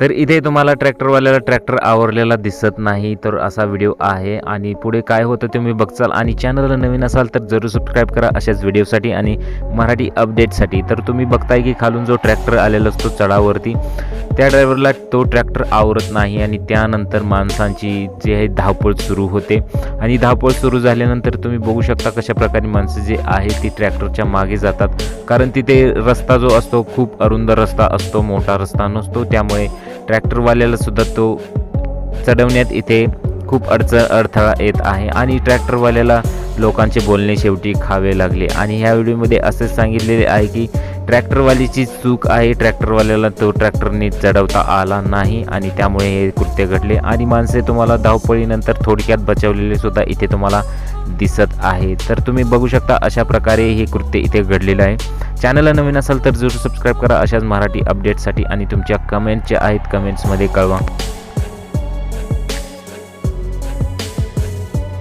तर इथे तुम्हाला ट्रॅक्टरवाल्याला ट्रॅक्टर आवरलेला दिसत नाही तर असा व्हिडिओ आहे. आणि पुढे काय होतं तुम्ही बघचाल. आणि चॅनलला नवीन असाल तर जरूर सबस्क्राईब करा अशाच व्हिडिओसाठी आणि मराठी अपडेटसाठी तर तुम्ही बघताय की खालून जो ट्रॅक्टर आलेला असतो चढावरती त्या ड्रायव्हरला तो ट्रॅक्टर आवरत नाही आणि त्यानंतर माणसांची जे आहे धावपळ सुरू होते. आणि धावपळ सुरू झाल्यानंतर तुम्ही बघू शकता कशा प्रकारे माणसं जे आहे ती ट्रॅक्टरच्या मागे जातात. कारण तिथे रस्ता जो असतो खूप अरुंद रस्ता असतो मोठा रस्ता नसतो. त्यामुळे ट्रॅक्टरवाल्याला सुद्धा तो चढवण्यात इथे खूप अडचण अडथळा येत आहे. आणि ट्रॅक्टरवाल्याला लोकांचे बोलणे शेवटी खावे लागले. आणि ह्या व्हिडिओमध्ये असेच सांगितलेले आहे की ट्रॅक्टरवालीची चूक आहे. ट्रॅक्टरवाल्याला तो ट्रॅक्टरने चढवता आला नाही आणि त्यामुळे हे कृत्य घडले. आणि माणसे तुम्हाला धावपळीनंतर थोडक्यात बचावलेले सुद्धा इथे तुम्हाला दिसत आहे. तर तुम्ही बघू शकता अशा प्रकारे हे कृत्य इथे घडलेलं आहे. चॅनलला नवीन असाल तर जरूर सबस्क्राईब करा. अशाच मराठी अपडेटसाठी आणि तुमच्या कमेंट ज्या आहेत कमेंट्समध्ये कळवा.